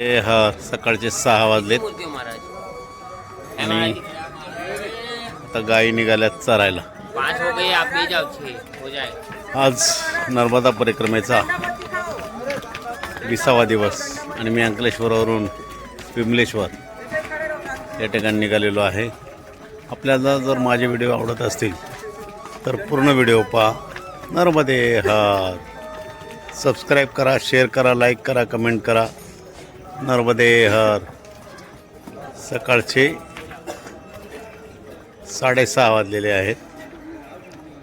हे हा सकाळचे सहा वाजलेत. आणि आता गायी निघाल्यात चरायला. हो हो आज नर्मदा परिक्रमेचा विसावा दिवस आणि मी अंकलेश्वरवरून विमलेश्वर या ठिकाणी निघालेलो आहे. आपल्याला जर माझे व्हिडिओ आवडत असतील तर पूर्ण व्हिडिओ पहा. नर्मदे हार सबस्क्राईब करा शेअर करा लाईक करा कमेंट करा. नर्मदे हर सकाळचे साडेसहा वाजलेले आहेत.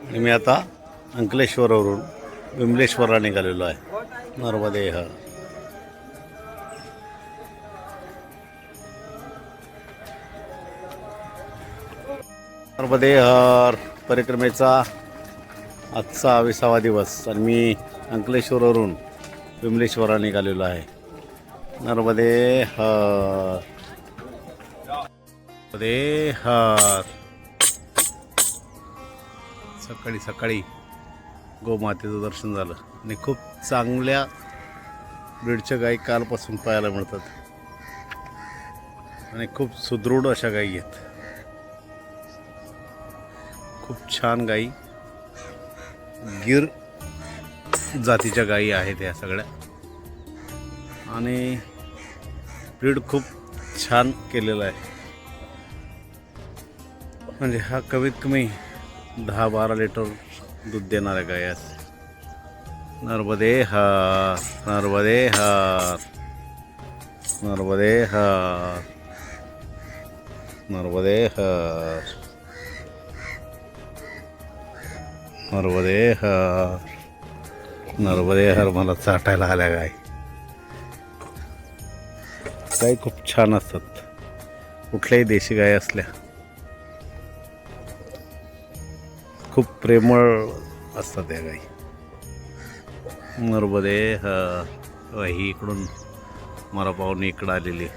आणि मी आता अंकलेश्वरवरून विमलेश्वरला निघालेलो आहे. नर्मदे हर. नर्मदे हर परिक्रमेचा आजचा विसावा दिवस. आणि मी अंकलेश्वरवरून विमलेश्वरला निघालेलो आहे. नर्मदे हर। नर्मदे हर। सकाळी सकाळी गोमातेचं दर्शन झालं. आणि खूप चांगल्या ब्रीडच्या गायी कालपासून पाहायला मिळतात. आणि खूप सुदृढ अशा गायी आहेत. खूप छान गायी गिर जातीच्या गायी आहेत या सगळ्या. आणि ब्रीड खूप छान केलेला आहे. म्हणजे हा कमीत कमी दहा बारा लिटर दूध देणाऱ्या गाय आहेत नर्मदे हार नर्मदे हार नर्मदे हार नर्मदे हार नर्मदे हार नर्मदे हार मला चाटायला आल्या गाय. गाय खूप छान असतात. कुठल्याही देशी गाय असल्या. खूप प्रेमळ असतात या गाई नर्मदे हा ही इकडून मला पाहून इकडं आलेली.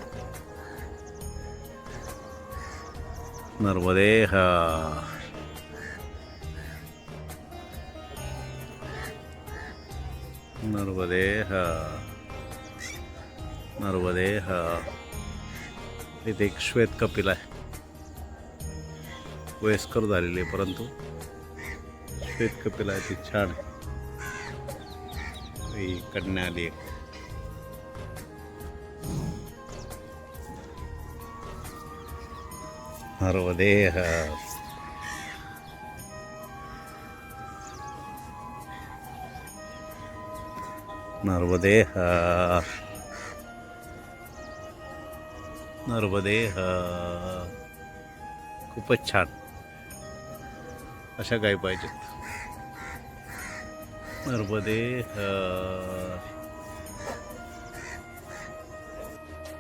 नर्मदे हा. नर्मदे हा. नर्वदे हा. इथे एक श्वेत कपिल आहे. वयस्कर झालेली आहे परंतु श्वेत कपिल आहे ती छान आहे. ही कन्या आली एक नर्मदे हर नर्मदे खूपच छान. अशा गाय पाहिजेत. नर्मदे हर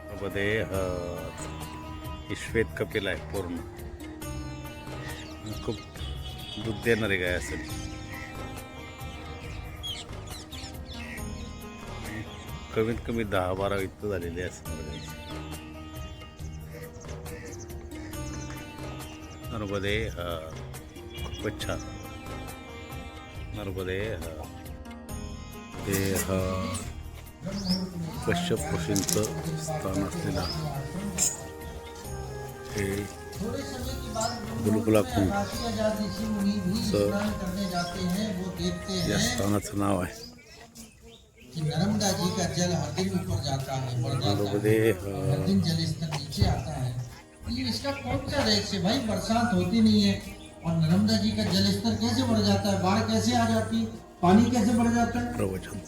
नर्मदे ही श्वेत कपिल आहे पूर्ण. खूप दूध देणारी गाय असेल. कमीत कमी दहा बारा इतकं झालेली असणार नर्मदे छान नर्मदे हर ते हा कश्यप ऋषींचं स्थान असलेलं हे बुलबुला कुंड या स्थानाचं नाव आहे. कि नर्मदा जी का जल हर दिन ऊपर जाता है बढ़ जाता है हर दिन जल स्तर नीचे आता है। ये इसका कौन सा रहस्य भाई बरसात होती नहीं है और नर्मदा जी का जल स्तर कैसे बढ़ जाता है? बाढ़ कैसे आ जाती है? पानी कैसे बढ़ जाता है? प्रवचन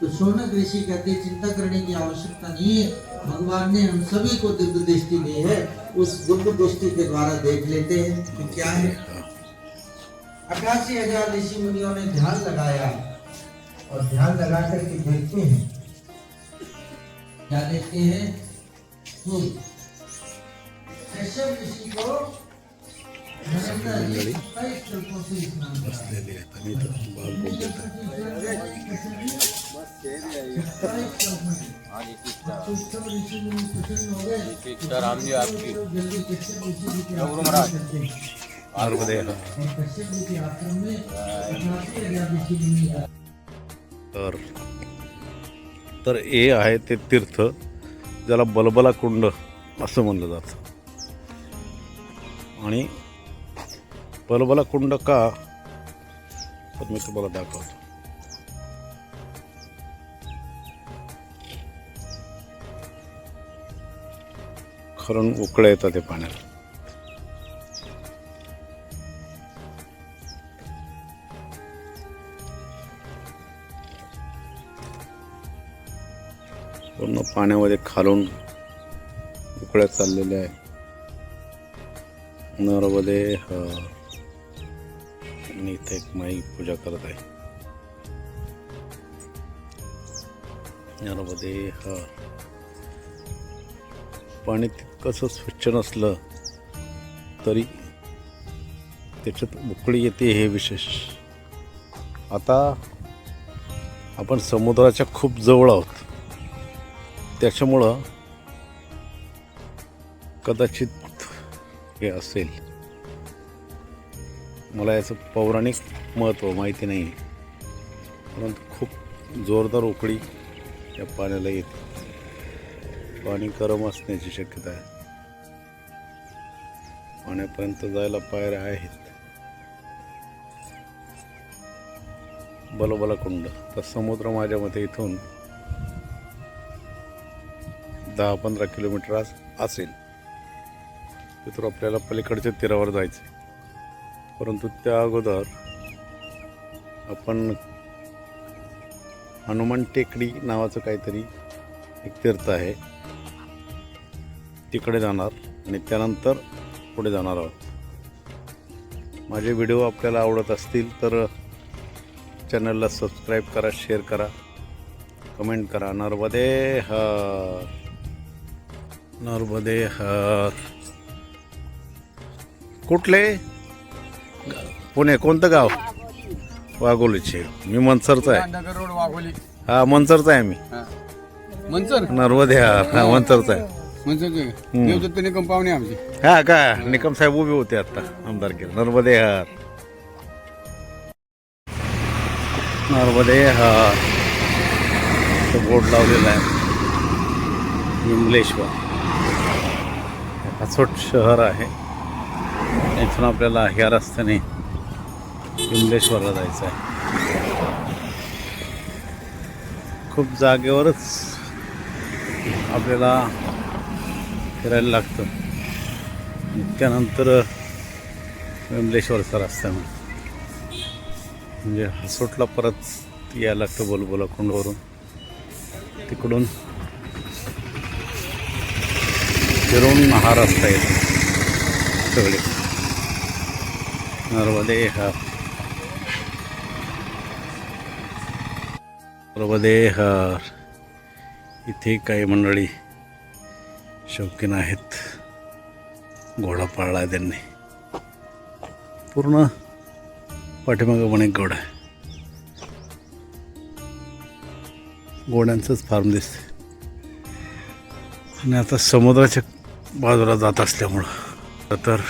तो सोनक ऋषि कहते चिंता करने की आवश्यकता नहीं है। भगवान ने हम सभी को दिव्य दृष्टि दी है। उस दिव्य दृष्टि के द्वारा देख लेते हैं कि क्या है। अठासी हज़ार ऋषि मुनियों ने ध्यान लगाया और ध्यान लगा करके देखते हैं। क्या देखते हैं? कराया। बसलेली आहेत बाल बोलत तर तर हे आहे ते तीर्थ ज्याला बलबला कुंड असं म्हणलं जातं आणि बलबला कुंड का? तर मी तुम्हाला दाखवतो. खरण उकळ्या येतात ते पाण्याला. पूर्ण पाण्यामध्ये खालून उकळ्या चाललेल्या आहे नर्मदे हा. आणि इथे एक माई पूजा करत आहे. नर्मदे पाणी तितकंसं स्वच्छ नसलं तरी त्याच्यात उकळी येते हे विशेष. आता आपण समुद्राच्या खूप जवळ आहोत. त्याच्यामुळं कदाचित हे असेल. मला याचं पौराणिक महत्त्व माहिती नाही परंतु खूप जोरदार उकळी या पाण्याला येते. पाणी गरम असण्याची शक्यता आहे. पाण्यापर्यंत जायला पायऱ्या आहेत. बलोबला कुंड तर समुद्र माझ्या मते इथून दहा पंधरा किलोमीटर अस- असेल. तिथून आपल्याला पलीकडच्या तीरावर जायचं परंतु त्या अगोदर आपण हनुमान टेकडी नावाचं काहीतरी एक तीर्थ आहे. तिकडे जाणार आणि त्यानंतर पुढे जाणार आहोत. माझे व्हिडिओ आपल्याला आवडत असतील तर चॅनलला सबस्क्राईब करा शेअर करा कमेंट करा. नर्मदे हर. नर्वदे हर. कुठले? पुणे कोणतं गाव? वाघोलीचे. मी मनसरचा आहे. नगर रोड वाघोली. हा मनसरचा आहे मी. मनसर? नर्मदे हर हा मनसरचा आहे. देवदत्त निकम पाहुणे आमचे. हा का? निकम साहेब उभे होते आता आमदारकी नर्मदे हर नर्मदे हर तो बोर्ड लावलेला आहे. विमलेश्वर. हसोट शहर आहे. इथून आपल्याला ह्या रस्त्याने विमलेश्वरला जायचं आहे. खूप जागेवरच आपल्याला फिरायला लागतं. त्यानंतर विमलेश्वरचा रस्ता म्हणजे हसोटला परत यायला लागतं बोलबोला कुंडवरून. तिकडून फिरून हा रस्ता येतो. सगळे. नर्मदे हा इथे काही मंडळी शौकीन आहेत. घोडा पाळला आहे त्यांनी. पूर्ण पाठीमागं पण एक घोडा आहे. घोड्यांचंच फार्म दिसते आणि आता समुद्राच्या बाजूला जात असल्यामुळं. तर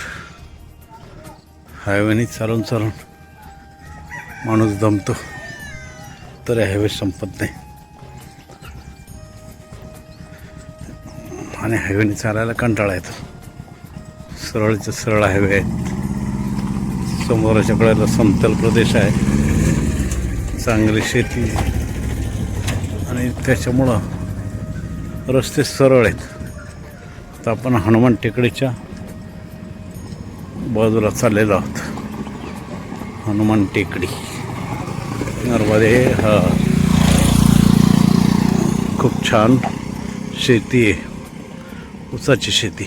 हायवेने चालून चालून माणूस दमतो तर हायवे संपत नाही. आणि हायवेने चालायला कंटाळा येतो. सरळचे सरळ हायवे आहेत. समोराच्या कडेला समतल प्रदेश आहे. चांगली शेती. आणि त्याच्यामुळं रस्ते सरळ आहेत. तर आपण हनुमान टेकडीच्या बाजूला चाललेलो आहोत. हनुमान टेकडी. नर्मदे हा. खूप छान शेती आहे. ऊसाची शेती.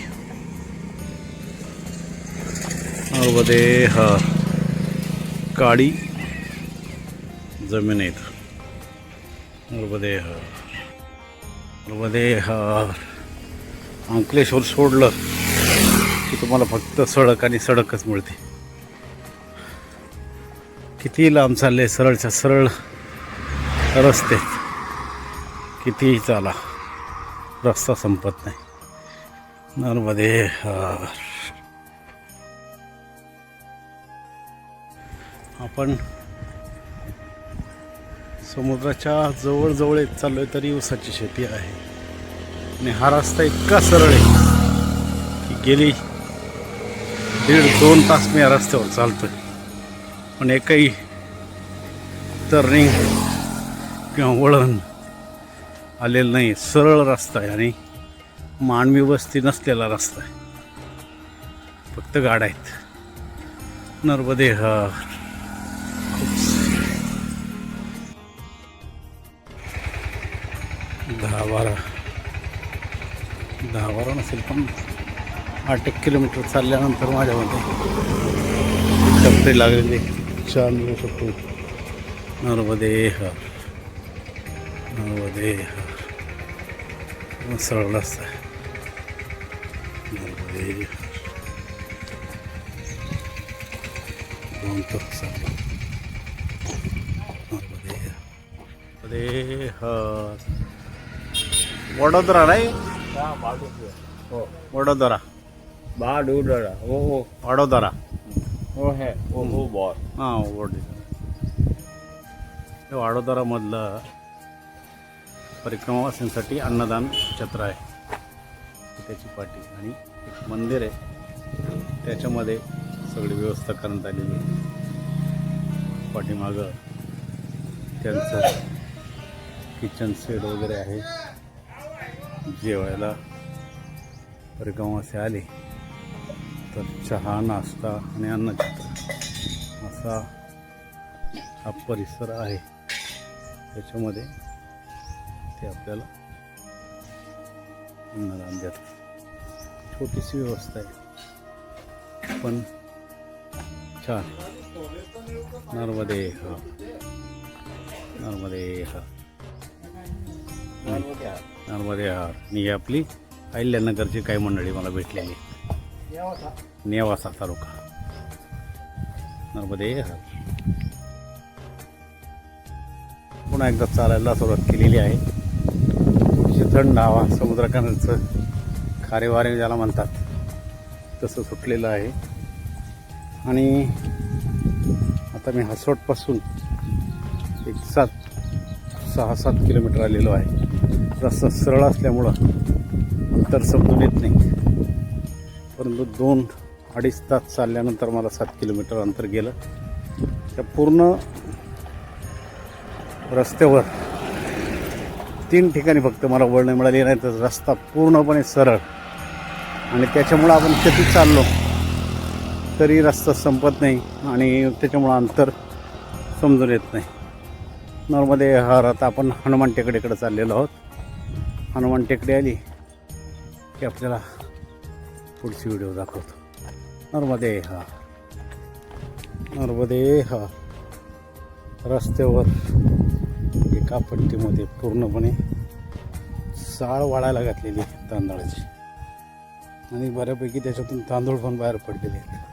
नर्मदे हा. काळी जमीन आहे इथं नर्मदे हा. नर्मदे हा. अंकलेश्वर सोडलं. की तुम्हाला फक्त सडक आणि सडकच मिळते. किती लांब चालले सरळच्या सरळ रस्ते. कितीही चाला रस्ता संपत नाही. नर्मदे आपण समुद्राच्या जवळजवळ येत चाललोय तरी ऊसाची शेती आहे. आणि हा रस्ता इतका सरळ आहे की गेली दीड दोन तास मी या रस्त्यावर चालतो आहे पण एकही टर्निंग किंवा वळण आलेलं नाही. सरळ रस्ता आहे आणि मानवी वस्ती नसलेला रस्ता आहे. फक्त गाड्या आहेत. नर्मदे दहा बारा. दहा बारा नसेल पण. आठ एक किलोमीटर चालल्यानंतर माझ्यामध्ये टपरी लागलेली. छान मिळू शकतो. नर्मदे हर नर्मदे हर सरळ रस्ता नर्मदे नर्मदे हर वडोदरा नाही? हो वडोदरा. बहादुर हो हो वडोदरा हो वडोदरा वाडोदरामधलं परिक्रमावासींसाठी अन्नदान छत्र आहे त्याची पाठी आणि एक मंदिर आहे त्याच्यामध्ये सगळी व्यवस्था करण्यात आलेली आहे पाठीमागं त्यांचं किचन सेट वगैरे आहे जेवायला परिक्रमावासी आले तर चहा नाश्ता आणि अन्नछत्र असा हा परिसर आहे. त्याच्यामध्ये ते आपल्याला अन्नदान देतात. छोटीशी व्यवस्था आहे. पण छान. नर्मदे हा. नर्मदे हा. नर्मदे हा. आणि ही आपली अहिल्यानगरची काही मंडळी मला भेटलेली. नेवासा तालुका नर्मदे पुन्हा एकदा चालायला सुरुवात केलेली आहे थोडीशी थंड हवा समुद्रकांचं खारेवारे ज्याला म्हणतात तसं सुटलेलं आहे आणि आता मी हसोटपासून एक सात सहा सात किलोमीटर आलेलो आहे रस्ता सरळ असल्यामुळं अंतर समजून येत नाही परंतु दोन अडीच तास चालल्यानंतर मला सात किलोमीटर अंतर गेलं. त्या पूर्ण रस्त्यावर तीन ठिकाणी फक्त मला वळणे मिळाली नाही तर रस्ता पूर्णपणे सरळ. आणि त्याच्यामुळं आपण किती चाललो तरी रस्ता संपत नाही आणि त्याच्यामुळं अंतर समजून येत नाही. नॉर्मली हा आता आपण हनुमान टेकडीकडे चाललेलो आहोत. हनुमान टेकडी आली की आपल्याला पुढची व्हिडिओ दाखवतो. नर्मदे हा नर्मदे हा रस्त्यावर एका पट्टीमध्ये पूर्णपणे साळ वाढायला घातलेली आहे तांदळाची. आणि बऱ्यापैकी त्याच्यातून तांदूळ पण बाहेर पडलेले आहेत.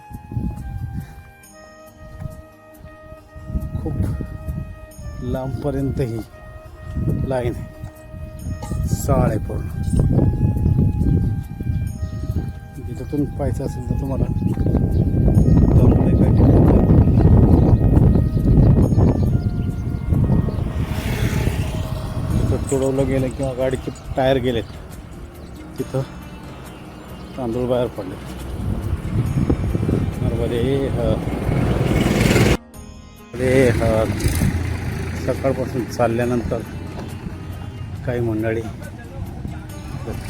खूप लांबपर्यंत ही लाईन आहे. साळ आहे पूर्ण. तिथून पाहायचं असेल तर तुम्हाला. तिथं तुडवलं गेलं किंवा गाडीचे टायर गेलेत. तिथं तांदूळ बाहेर पडले नर्मदे हर. सकाळपासून चालल्यानंतर काही मंडळी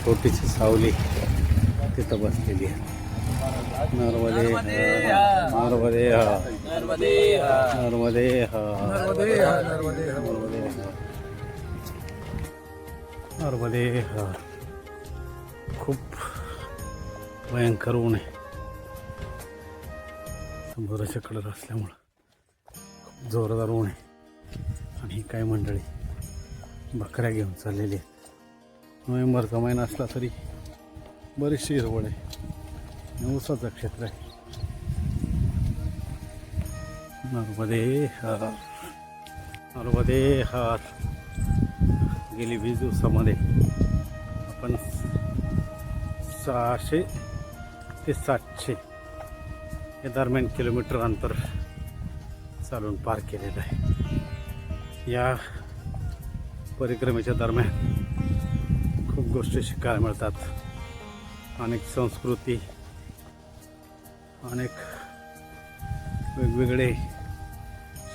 छोटीशी सावली तिथं बसलेली आहे. नर्मदे नर्मदे नर्मदे नर्मदे नर्मदे खूप भयंकर ऊन आहे. समुद्राच्या कडर असल्यामुळं खूप जोरदार ऊन आहे. आणि ही काही मंडळी बकऱ्या घेऊन चाललेली आहेत. नोव्हेंबरचा महिना असला तरी बरीचशी हिरवळ आहे. आणि ऊसाचं क्षेत्र आहे. नर्मदे हार. नर्मदे हार. गेली वीस दिवसामध्ये आपण सहाशे ते सातशे या दरम्यान किलोमीटर अंतर चालून पार केलेलं आहे. या परिक्रमेच्या दरम्यान खूप गोष्टी शिकायला मिळतात. अनेक संस्कृती अनेक वेगवेगळे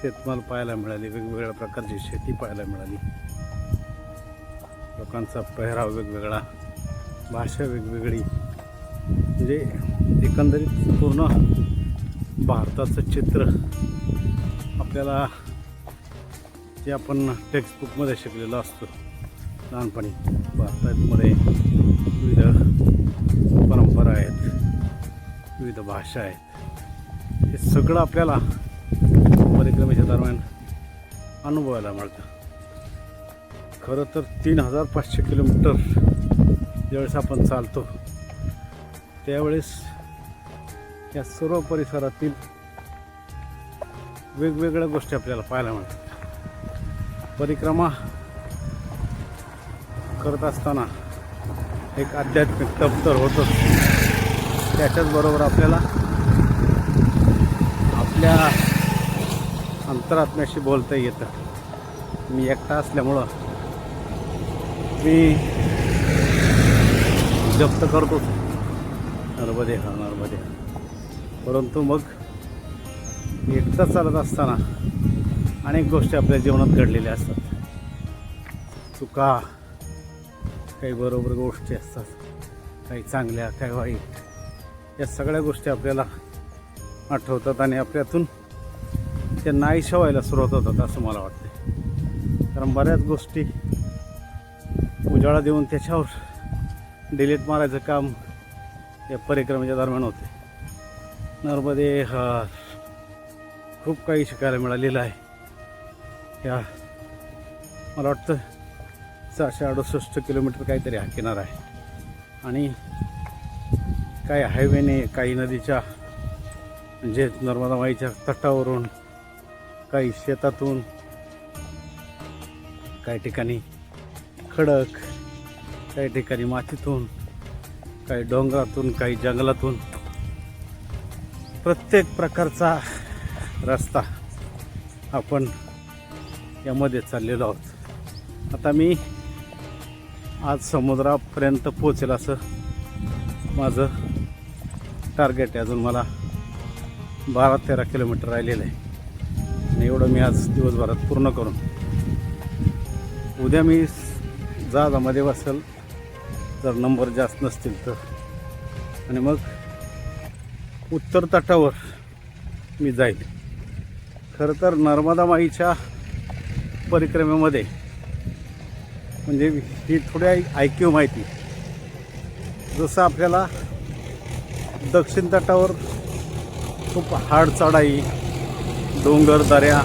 शेतमाल पाहायला मिळाले वेगवेगळ्या प्रकारची शेती पाहायला मिळाली. लोकांचा पेहराव वेगवेगळा भाषा वेगवेगळी. म्हणजे एकंदरीत पूर्ण भारताचं चित्र आपल्याला जे आपण टेक्स्टबुकमध्ये शिकलेलो असतो लहानपणी भारतामध्ये विविध भाषा आहेत. हे सगळं आपल्याला परिक्रमेच्या दरम्यान अनुभवायला मिळतं. खरं तर तीन हजार पाचशे किलोमीटर ज्यावेळेस आपण चालतो त्यावेळेस या सर्व परिसरातील वेगवेगळ्या गोष्टी आपल्याला पाहायला मिळतात. परिक्रमा करत असताना एक आध्यात्मिक तप होतं त्याच्याचबरोबर त्याच्याच बरोबर आपल्याला आपल्या अंतरात्म्याशी बोलता येतं. मी एकटा असल्यामुळं मी जप्त करतोच नर्मदे हा नर्मदे परंतु मग एकटा चालत असताना अनेक गोष्टी आपल्या जीवनात घडलेल्या असतात. चुका काही बरोबर गोष्टी असतात. काही चांगल्या काही वाईट. या सगळ्या गोष्टी आपल्याला आठवतात आणि आपल्यातून त्या नाहीशा व्हायला सुरुवात होतात असं मला वाटतं कारण बऱ्याच गोष्टी उजाळा देऊन त्याच्यावर डिलीट मारायचं काम या परिक्रमेच्या दरम्यान होते नर्मदे हा खूप काही शिकायला मिळालेलं आहे. या मला वाटतं सहाशे अडुसष्ट किलोमीटर काहीतरी हा किनारा आहे. आणि काही हायवेने काही नदीच्या म्हणजे नर्मदा माईच्या तटावरून काही शेतातून काही ठिकाणी खडक काही ठिकाणी मातीतून काही डोंगरातून काही जंगलातून प्रत्येक प्रकारचा रस्ता आपण यामध्ये चाललेलो आहोत. आता मी आज समुद्रापर्यंत पोचेल असं माझं टार्गेट आहे. अजून मला बारा तेरा किलोमीटर राहिलेलं आहे. आणि एवढं मी आज दिवसभरात पूर्ण करून उद्या मी जहाजामध्ये बसेल. जर नंबर जास्त नसतील तर. आणि मग उत्तर तटावर मी जाईल. खरं तर नर्मदा माईच्या परिक्रमेमध्ये म्हणजे ही थोडी ऐकीव माहिती. जसं आपल्याला दक्षिण तटावर खूप हाड चढाई डोंगर दऱ्या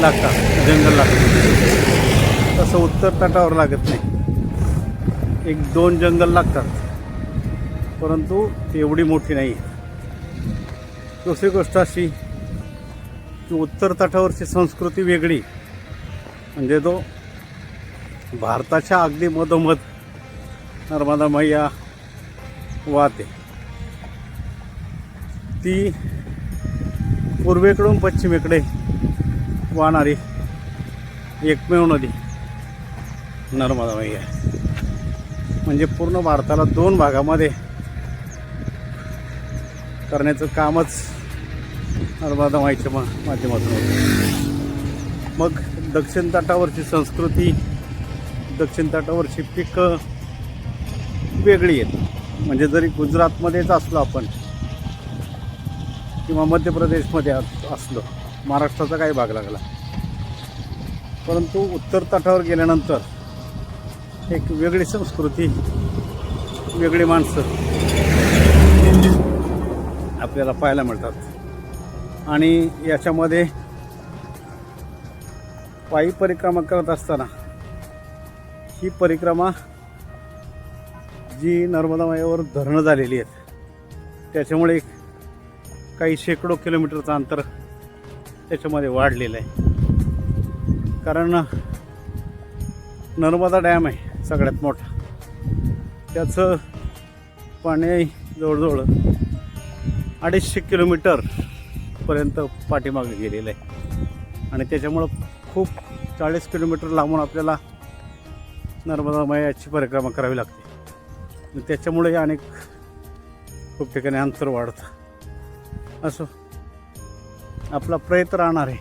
लागतात जंगल लागतं तसं उत्तर तटावर लागत नाही. एक दोन जंगल लागतात परंतु ती एवढी मोठी नाही. दुसरी गोष्ट अशी की उत्तर तटावरची संस्कृती वेगळी. म्हणजे तो भारताच्या अगदी मधोमध नर्मदा मैया वाहते. ती पूर्वेकडून पश्चिमेकडे वाहणारी एकमेव नदी नर्मदा मैया आहे. म्हणजे पूर्ण भारताला दोन भागामध्ये करण्याचं कामच नर्मदा माईच्या मा माध्यमातून होतं. मग दक्षिण तटावरची संस्कृती दक्षिण तटावरची पिकं वेगळी आहेत. म्हणजे जरी गुजरातमध्येच असलो आपण किंवा मध्य प्रदेशमध्ये असलं. महाराष्ट्राचा काही भाग लागला. परंतु उत्तर तटावर गेल्यानंतर एक वेगळी संस्कृती वेगळी माणसं आपल्याला पाहायला मिळतात. आणि याच्यामध्ये पायी परिक्रमा करत असताना ही परिक्रमा जी नर्मदा मायावर धरणं झालेली आहेत त्याच्यामुळे काही शेकडो किलोमीटरचं अंतर त्याच्यामध्ये वाढलेलं आहे. कारण नर्मदा डॅम आहे सगळ्यात मोठा. त्याचं पाणी जवळजवळ अडीचशे किलोमीटरपर्यंत पाठीमागे गेलेलं आहे. आणि त्याच्यामुळं खूप चाळीस किलोमीटर लांबून आपल्याला नर्मदामयाची परिक्रमा करावी लागते. त्याच्यामुळे अनेक खूप ठिकाणी अंतर वाढतं. असो आपला प्रयत्न राहणार आहे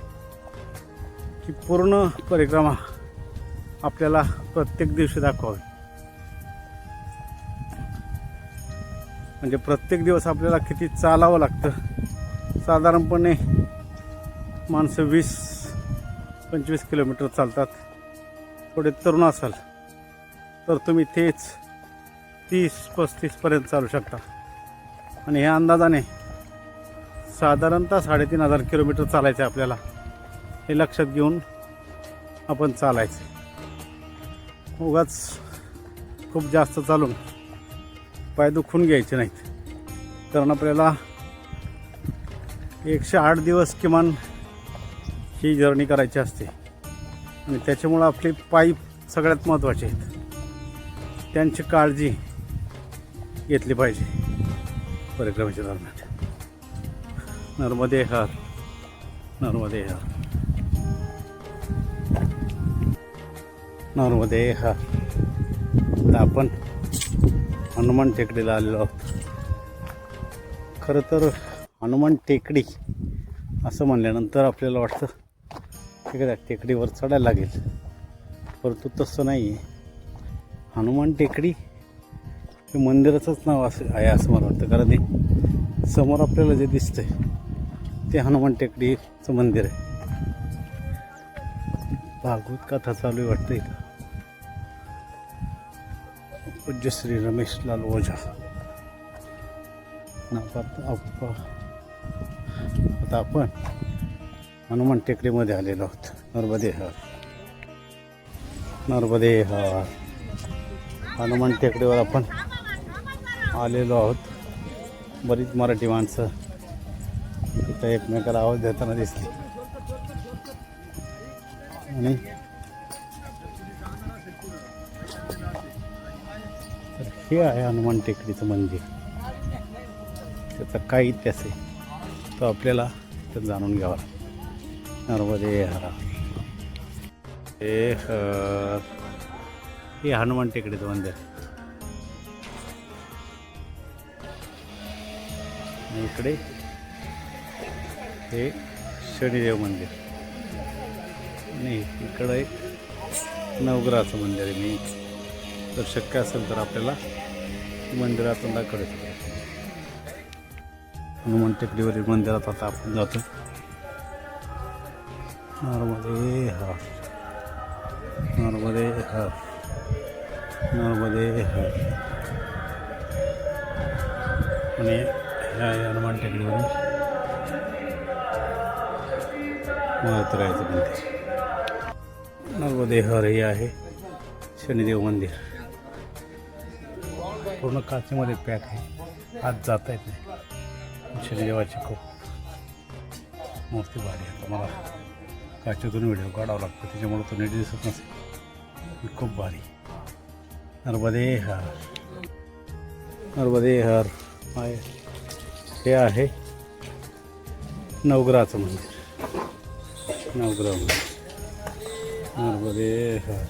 की पूर्ण परिक्रमा आपल्याला प्रत्येक दिवशी दाखवावी. म्हणजे प्रत्येक दिवस आपल्याला किती चालावं लागतं. साधारणपणे माणसं वीस पंचवीस किलोमीटर चालतात. थोडे तरुण असाल तर तुम्ही तेच तीस पस्तीसपर्यंत चालू शकता. आणि ह्या अंदाजाने साधारणतः साडेतीन हजार किलोमीटर चालायचं आहे आपल्याला. हे लक्षात घेऊन आपण चालायचं. उगाच खूप जास्त चालून पाय दुखून घ्यायचे नाहीत. कारण आपल्याला एकशे आठ दिवस किमान ही जर्नी करायची असते. आणि त्याच्यामुळं आपले पाय सगळ्यात महत्त्वाचे आहेत. त्यांची काळजी घेतली पाहिजे. परिक्रमाच्या दरम्यान. नर्मदे हर नर्मदे हर. नर्मदे हर. आता आपण हनुमान टेकडीला आलेलो आहोत. खरं तर हनुमान टेकडी असं म्हणल्यानंतर आपल्याला वाटतं ठीक आहे टेकडीवर चढायला लागेल. परंतु तसं नाही आहे हनुमान टेकडी हे मंदिराचंच नाव असं आहे असं मला वाटतं. कारण समोर आपल्याला जे दिसतंय ते हनुमान टेकडीचं मंदिर आहे. भागवत कथा चालू आहे वाटतं इथं. पूज्य श्री रमेशलाल ओझा. आता आपण हनुमान टेकडीमध्ये आलेलो आहोत. नर्मदे हर. नर्मदे हर. हनुमान टेकडीवर आपण आलेलो आहोत. बरीच मराठी माणसं आता एकमेकाला आवाज देताना दिसली. आणि? तर हे आहे हनुमान टेकडीचं मंदिर. त्याचा काय इतिहास आहे. तो आपल्याला तर जाणून घ्यावा. नर्मदे हरा. हे हे हनुमान टेकडीचं मंदिर. इकडे हे शनिदेव मंदिर. आणि इकडे नवग्रहाचं मंदिर आहे. मी जर शक्य असेल तर आपल्याला मंदिरातून दाखवतो हनुमान टेकडीवरील मंदिरात आता आपण जातो. नर्मदे हर. नर्मदे हर. नर्मदे हर. आणि ह्या हनुमान टेकडीवरून राहायचं मंदिर नर्मदेहर हे आहे. शनिदेव मंदिर. पूर्ण काचेमध्ये पॅक आहे. आत जाता येत नाही. शनिदेवाची खूप मूर्ती भारी आहे. मला काचेतून व्हिडिओ काढावा लागतो. त्याच्यामुळे तो नीट दिसत नसेल. खूप भारी. नर्मदेहर नर्मदेहर आहे. हे आहे नवग्रहाचं मंदिर. नवग्रह मंदिर नर्मदे हर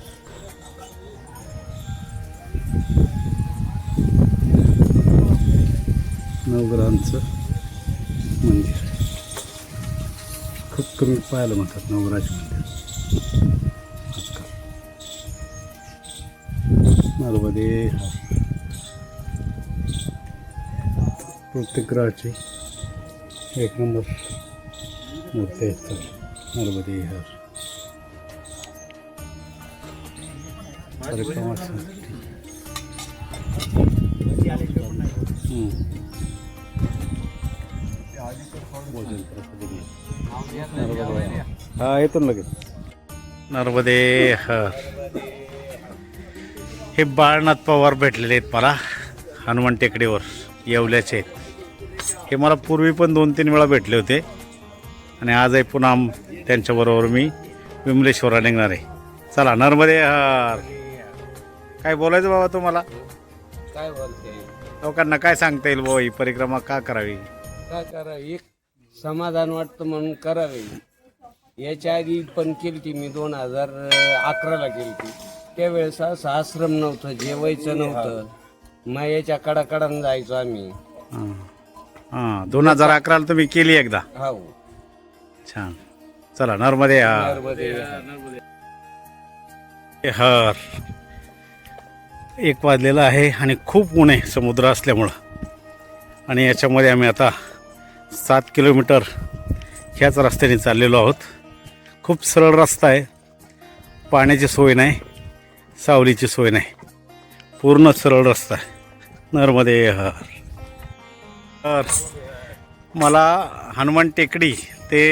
नवग्रहांचं मंदिर. खूप कमी पाहायला म्हणतात नवग्रहाचे मंदिर. नर्मदे हर प्रत्येक ग्रहाचे एक नंबर मूर्ती आहेत नर्मदे हर हा येतो ना लगेच. नर्मदे हर हे बाळनाथ पवार भेटलेले आहेत मला हनुमान टेकडीवर येवल्याचे. आहेत हे मला पूर्वी पण दोन तीन वेळा भेटले होते. आणि आजही पुन्हा त्यांच्याबरोबर मी विमलेश्वरा निघणार आहे. चला नर्मदे हर काय बोलायचं बाबा तुम्हाला? काय बोलते? लोकांना काय सांगता येईल बाबा ही परिक्रमा का करावी? काय करा एक समाधान वाटतं म्हणून करावे. याच्या आधी पण केली ती मी दोन हजार अकराला केली ती त्यावेळेस असं आश्रम नव्हतं जेवायचं नव्हतं. मग याच्या कडाकडानं जायचो आम्ही. हां. हां दोन हजार अकराला तुम्ही केली एकदा? हो. छान. चला नर्मदे हार नर्मदे. हर एक वाजलेलं आहे आणि खूप ऊन आहे समुद्र असल्यामुळं. आणि याच्यामध्ये आम्ही आता सात किलोमीटर ह्याच रस्त्याने चाललेलो आहोत. खूप सरळ रस्ता आहे. पाण्याची सोय नाही. सावलीची सोय नाही. पूर्ण सरळ रस्ता आहे. नर्मदे हर तर मला हनुमान टेकडी ते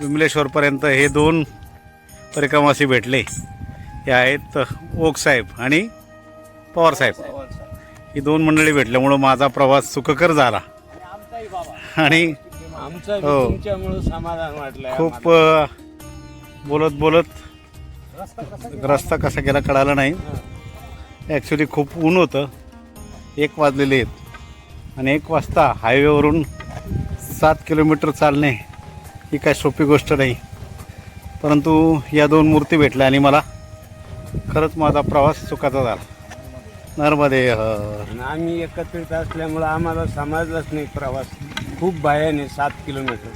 विमलेश्वरपर्यंत हे दोन परिक्रमासी भेटले. हे आहेत ओक साहेब आणि पवार साहेब. ही दोन मंडळी भेटल्यामुळं माझा प्रवास सुखकर झाला. आणि हो. खूप बोलत बोलत रस्ता कसा गेला कळाला नाही. ॲक्च्युली खूप ऊन होतं. एक वाजलेले आहेत. आणि एक वाजता हायवेवरून सात किलोमीटर चालणे ही काय सोपी गोष्ट नाही. परंतु या दोन मूर्ती भेटल्या आणि मला खरंच माझा प्रवास सुखाचा झाला. नर्मदे आम्ही एकत्रित असल्यामुळं आम्हाला समजलंच नाही प्रवास. खूप भयाने सात किलोमीटर.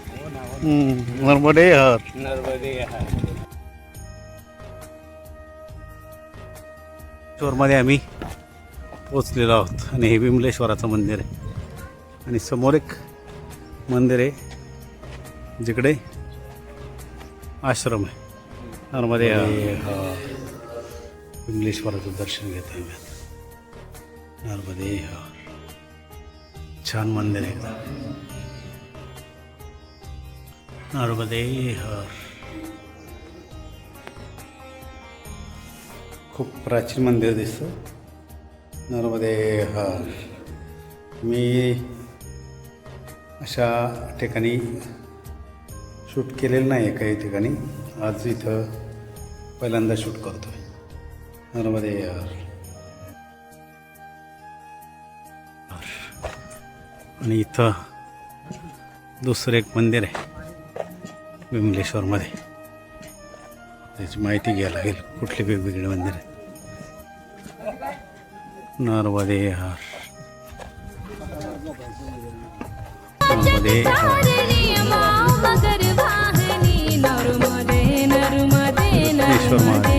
नर्मदे हर नर्मदे हा. मध्ये आम्ही पोचलेलो आहोत. आणि हे विमलेश्वराचं मंदिर आहे. आणि समोर एक मंदिर आहे. जिकडे आश्रम आहे. नर्मदे हा. विमलेश्वराचं दर्शन घेत आहे नर्मदे हा. छान मंदिर आहे एकदम. नर्मदे खूप प्राचीन मंदिर दिसतं. नर्मदे मी अशा ठिकाणी शूट केलेलं नाही आहे काही ठिकाणी. आज इथं पहिल्यांदा शूट करतो आहे नर्मदे हर आणि इथं दुसरं एक मंदिर आहे विमलेश्वरमध्ये. त्याची माहिती घ्यायला लागेल कुठले वेगवेगळे मंदिर आहेत. नर्मदे हर नर्मदे हर so much.